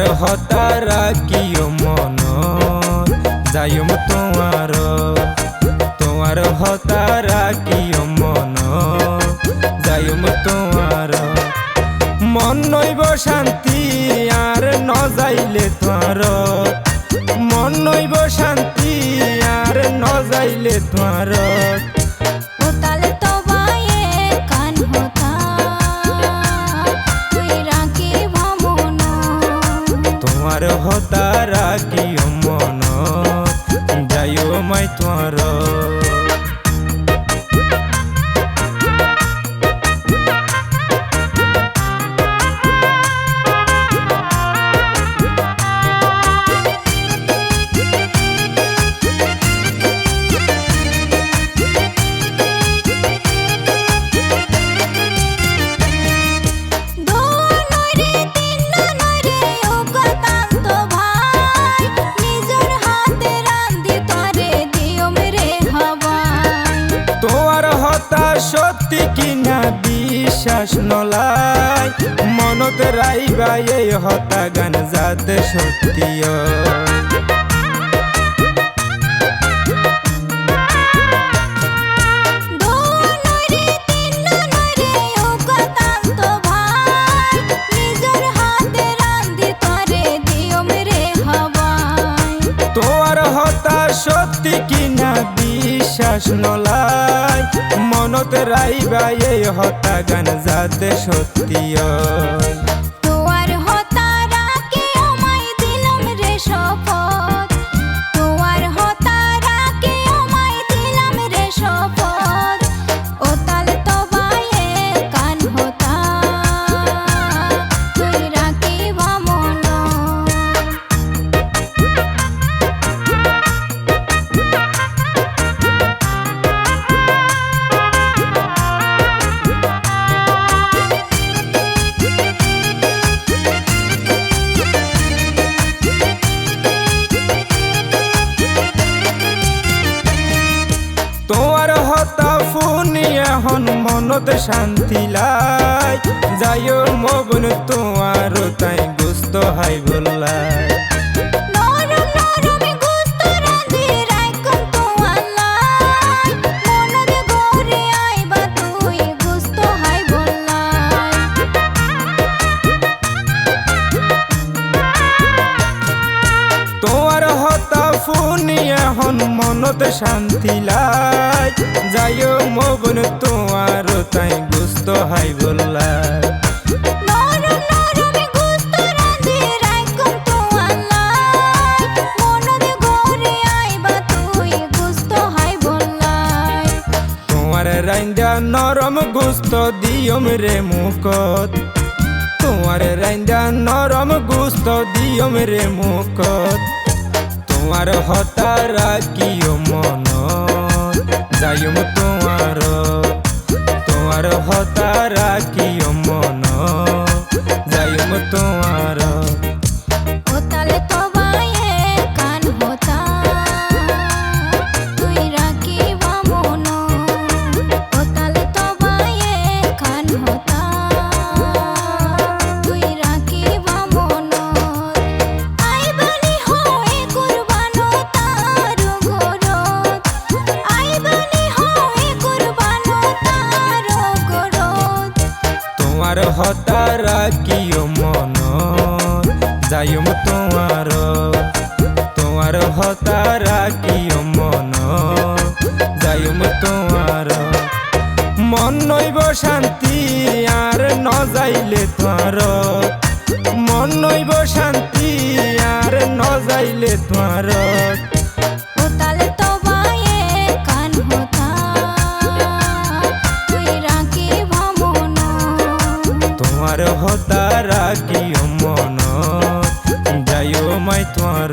হতারা কিয় মন। যাইম তোমার। তোমার হতারা কিয় মন। যাইম তোমার। মন নইব শান্তি, আর ন যাইলে তোমার। মন নইব শান্তি, আর ন যাইলে তোমার। তোমার হতারা কি মন যাইও মাই তোমার সত্যি কিনা বিশ্বাস নলাই মনত রাইবা এই হতা গান যাতে সত্যি নলাই মনতে রাইবা এই হতা গান যাতে সত্যি তোমার শুনি এখন মনত শান্তি লাই। যাইও মগন তোমার তাই গুস্ত হাই বললাই। মনত শান্তি লাই। যাইও মবন তোমার তাই গুস্ত হাই তোমার রাইন্দা নরম গুস্ত দিয়ম রে মুকত তোমার রাইন্দা নরম গুস্ত দিয়ম রে মুকত তোমার হতারা কিয় মন? যাইম তোমার তোমার হতারা কিয় মন? যাইম তোমার হতারা কিয় মন। যাইম তোমার তোমার হতারা কিয় মন। যাইম তোমার, মন নইব শান্তি, আর ন যাইলে তোমার। মন নইব শান্তি, আর ন যাইলে তোমার। হতারা কি মন যাই মাই তোমার।